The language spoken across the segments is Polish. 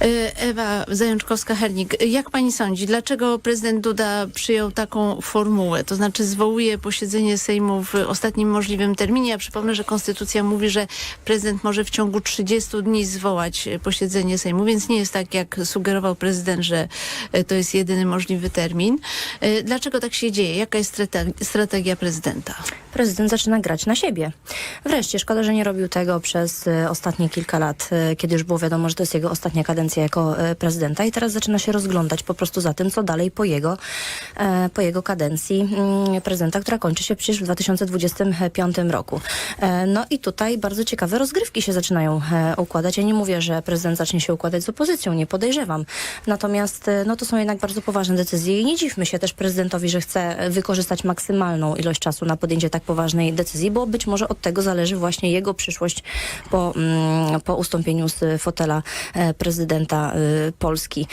E, Ewa Zajączkowska-Hernik, jak pani sądzi, dlaczego prezydent Duda przyjął taką formułę? To znaczy zwołuje posiedzenie Sejmu w ostatnim możliwym terminie. Ja przypomnę, że konstytucja mówi, że prezydent może w ciągu 30 dni zwołać e, posiedzenie Sejmu, więc nie jest tak, jak sugerował prezydent, że e, to jest jedyny możliwy termin. Dlaczego tak się dzieje? Jaka jest strate- strategia prezydenta? prezydent zaczyna grać na siebie. Wreszcie, szkoda, że nie robił tego przez ostatnie kilka lat, kiedy już było wiadomo, że to jest jego ostatnia kadencja jako e, prezydenta i teraz zaczyna się rozglądać po prostu za tym, co dalej po jego, e, po jego kadencji mm, prezydenta, która kończy się przecież w 2025 roku. E, No i tutaj bardzo ciekawe rozgrywki się zaczynają układać. Ja nie mówię, że prezydent zacznie się układać z opozycją, nie podejrzewam. Natomiast no to są jednak bardzo poważne decyzje i nie dziwmy się też prezydentowi, że chce wykorzystać maksymalną ilość czasu na podjęcie tak poważnej decyzji, bo być może od tego zależy właśnie jego przyszłość po, mm, po ustąpieniu z fotela e, prezydenta e, Polski.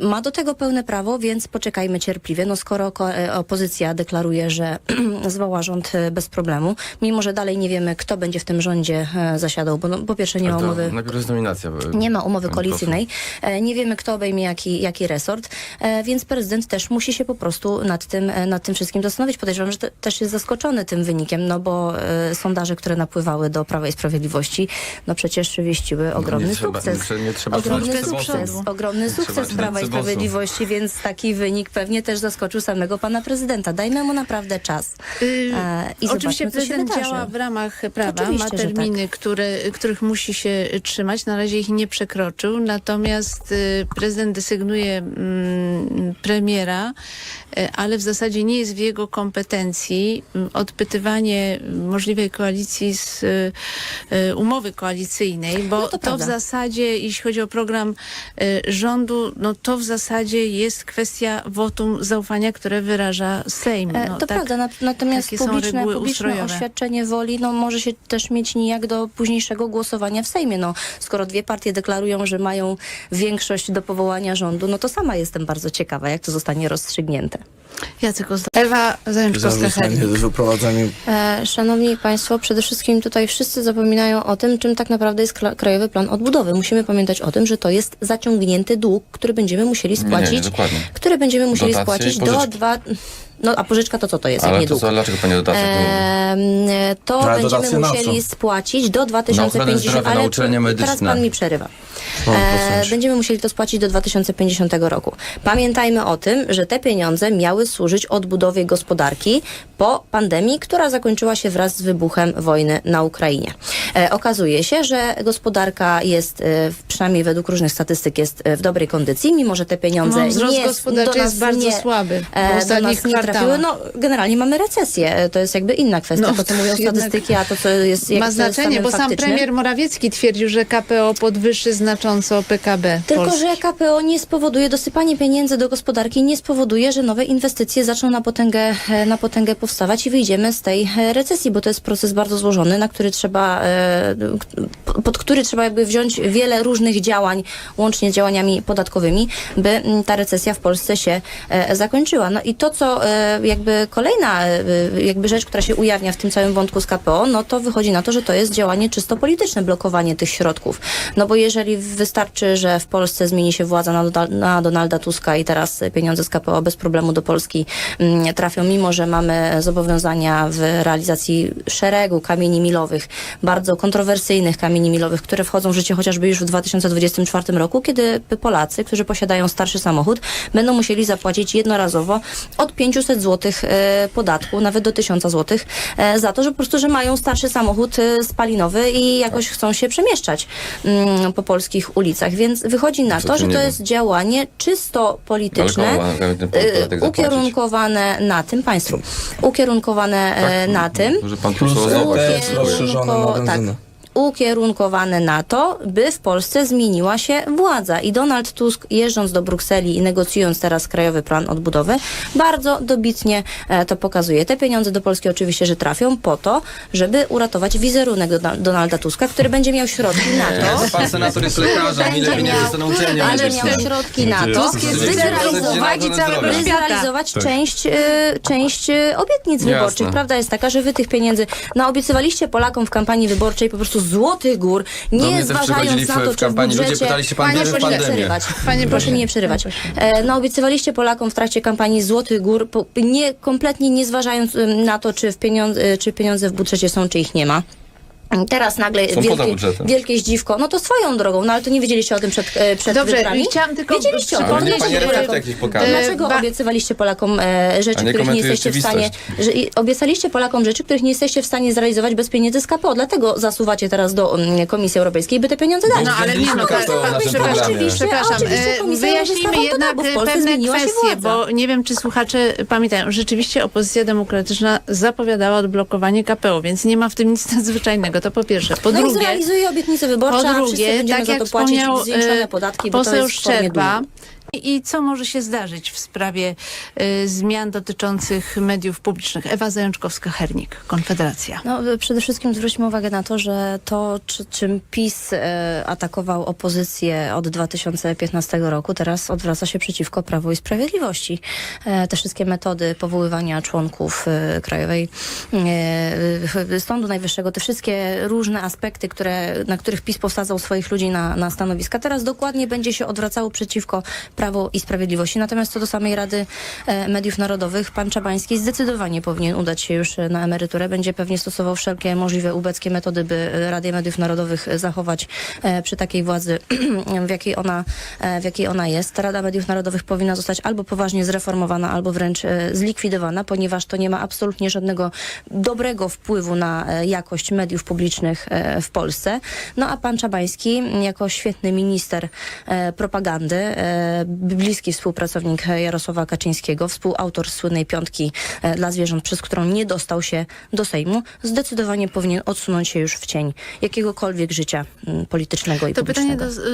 Ma do tego pełne prawo, więc poczekajmy cierpliwie. No skoro ko- e, opozycja deklaruje, że zwoła rząd e, bez problemu, mimo że dalej nie wiemy, kto będzie w tym rządzie e, zasiadał, bo no, po pierwsze nie ma umowy Najpierw nominacja. nie ma umowy koalicyjnej, nie wiemy kto obejmie jaki, jaki resort, więc prezydent też musi się po prostu nad tym, nad tym wszystkim zastanowić. Podejrzewam, że te, też jest zaskoczony tym wynikiem, no bo sondaże, które napływały do Prawa i Sprawiedliwości, no przecież wieściły ogromny nie trzeba- sukces. nie- nie trzeba ogromny sukces, ogromny Nie trzeba sukces Prawa i cebusu. Sprawiedliwości, więc taki wynik pewnie też zaskoczył samego pana prezydenta. Dajmy mu naprawdę czas. Yy, I Oczywiście zobaczmy, co się prezydent działa w ramach prawa, Oczywiście, ma że terminy, które, których musi się trzymać. Na razie ich nie przekroczył, natomiast y, prezydent desygnuje mm, premiera, y, ale w zasadzie nie jest w jego kompetencji mm, odpytywanie możliwej koalicji z y, y, umowy koalicyjnej, bo No to to, w zasadzie, jeśli chodzi o program y, rządu, no to w zasadzie jest kwestia wotum zaufania, które wyraża Sejm. E, No, to tak- prawda, nat- natomiast publiczne, publiczne ustrojowe. oświadczenie woli no, może się też mieć nijak do późniejszego głosowania w Sejmie. No, skoro dwie partie deklarują, że mają większość do powołania rządu, no to sama jestem bardzo ciekawa, jak to zostanie rozstrzygnięte. Jacek Ozdo- Ewa w wyprowadzaniu E, szanowni Państwo, przede wszystkim tutaj wszyscy zapominają o tym, czym tak naprawdę jest kla- Krajowy Plan Odbudowy. Musimy pamiętać o tym, że to jest zaciągnięty dług, który będziemy musieli Nie, nie, spłacić. nie, dokładnie. który będziemy musieli Dotacje i spłacić do pożyczki. dwa... No, a pożyczka to co to jest, jak Ale nie to dług? co, dlaczego pani mówi? Ehm, to Ale będziemy na musieli co? spłacić do ochronę 2050. zdrowia, na Ale uczelnie teraz medyczne. pan mi przerywa. O, E, będziemy musieli to spłacić do 2050 roku. Pamiętajmy o tym, że te pieniądze miały służyć odbudowie gospodarki po pandemii, która zakończyła się wraz z wybuchem wojny na Ukrainie. E, okazuje się, że gospodarka jest, e, przynajmniej według różnych statystyk, jest e, w dobrej kondycji, mimo że te pieniądze No, wzrost nie gospodarczy do nas jest bardzo nie, słaby w e, ostatnich nie trafiły. kwartałach. No, generalnie mamy recesję. E, To jest jakby inna kwestia. No, to, co mówią statystyki, a to, co jest jak Ma znaczenie, bo sam faktycznym. premier Morawiecki twierdził, że KPO podwyższy znacząco PKB Tylko, Polski. że KPO nie spowoduje, dosypanie pieniędzy do gospodarki nie spowoduje, że nowe inwestycje zaczną na potęgę, e, na potęgę powstawać i wyjdziemy z tej e, recesji, bo to jest proces bardzo złożony, na który trzeba, pod który trzeba jakby wziąć wiele różnych działań, łącznie z działaniami podatkowymi, by mm, ta recesja w Polsce się zakończyła. No i to, co jakby kolejna e, jakby rzecz, która się ujawnia w tym całym wątku z KPO, no to wychodzi na to, że to jest działanie czysto polityczne, blokowanie tych środków. No bo jeżeli wystarczy, że w Polsce zmieni się władza na, na Donalda Tuska i teraz pieniądze z KPO bez problemu do Polski mm, trafią, mimo że mamy zobowiązania w realizacji szeregu kamieni milowych, bardzo kontrowersyjnych kamieni milowych, które wchodzą w życie chociażby już w 2024 roku, kiedy Polacy, którzy posiadają starszy samochód, będą musieli zapłacić jednorazowo od 500 zł e, podatku, nawet do 1000 zł, e, za to, że po prostu, że mają starszy samochód e, spalinowy i jakoś chcą się przemieszczać mm, po polskich ulicach. Więc wychodzi na to, że to jest działanie czysto polityczne, ukierunkowane na tym państwu, ukierunkowane e, na tym, Że pan tu rozszerzony na tak, benzynę. Ukierunkowane na to, by w Polsce zmieniła się władza. I Donald Tusk, jeżdżąc do Brukseli i negocjując teraz Krajowy Plan Odbudowy, bardzo dobitnie e, to pokazuje. Te pieniądze do Polski oczywiście, że trafią po to, żeby uratować wizerunek Dona- Donalda Tuska, który będzie miał środki na to, Nie, Pan senator jest lekarzem, ile pieniędzy ale miał środki na to, Żeby zrealizować Tak. część, e, część e, obietnic wyborczych. Prawda jest taka, że wy tych pieniędzy naobiecywaliście Polakom w kampanii wyborczej po prostu Złotych Gór, nie też zważając na to, czy w kampanii ludzie, budżecie... pytali się, pan Panie pośle, pandemię. przerywać. Panie Proszę pośle, mi nie przerywać. E, no, obiecywaliście Polakom w trakcie kampanii Złotych Gór, po, nie, kompletnie nie zważając na to, czy, w pieniądze, czy pieniądze w budżecie są, czy ich nie ma. Teraz nagle wielkie, wielkie zdziwko. No to swoją drogą, no ale to nie wiedzieliście o tym przed, e, przed Dobrze, wyborami? chciałam tylko Wiedzieliście o tym. E, Dlaczego ba- obiecywaliście Polakom e, rzeczy, nie których nie jesteście w stanie... Że, obiecaliście Polakom rzeczy, których nie jesteście w stanie zrealizować bez pieniędzy z KPO. Dlatego zasuwacie teraz do mm, Komisji Europejskiej, by te pieniądze dać. No ale nie, no przepraszam, przepraszam. Oczywiście Komisja Wyjaśnijmy jednak pewne zmieniła się kwestie, bo nie wiem, czy słuchacze pamiętają. Rzeczywiście opozycja demokratyczna zapowiadała odblokowanie KPO, więc nie ma w tym nic nadzwyczajnego. To po pierwsze. Po no drugie, zrealizuje po drugie będziemy tak za jak to płacić wspomniał zwiększone podatki, bo to poseł Szczerba. I, co może się zdarzyć w sprawie e, zmian dotyczących mediów publicznych? Ewa Zajączkowska-Hernik, Konfederacja. No, y, przede wszystkim zwróćmy uwagę na to, że to, czy, czym PiS e, atakował opozycję od 2015 roku, teraz odwraca się przeciwko Prawu i Sprawiedliwości. E, te wszystkie metody powoływania członków e, Krajowej e, Sądu Najwyższego, te wszystkie różne aspekty, które, na których PiS posadzał swoich ludzi na, na stanowiska, teraz dokładnie będzie się odwracało przeciwko Prawu i Sprawiedliwości. Natomiast co do samej Rady e, Mediów Narodowych, pan Czabański zdecydowanie powinien udać się już e, na emeryturę. Będzie pewnie stosował wszelkie możliwe ubeckie metody, by e, Radę Mediów Narodowych zachować przy takiej władzy, w jakiej, ona, w jakiej ona jest. Rada Mediów Narodowych powinna zostać albo poważnie zreformowana, albo wręcz zlikwidowana, ponieważ to nie ma absolutnie żadnego dobrego wpływu na jakość mediów publicznych w Polsce. No a pan Czabański, jako świetny minister propagandy, bliski współpracownik Jarosława Kaczyńskiego, współautor słynnej piątki e, dla zwierząt, przez którą nie dostał się do Sejmu, zdecydowanie powinien odsunąć się już w cień jakiegokolwiek życia politycznego i To publicznego. pytanie do,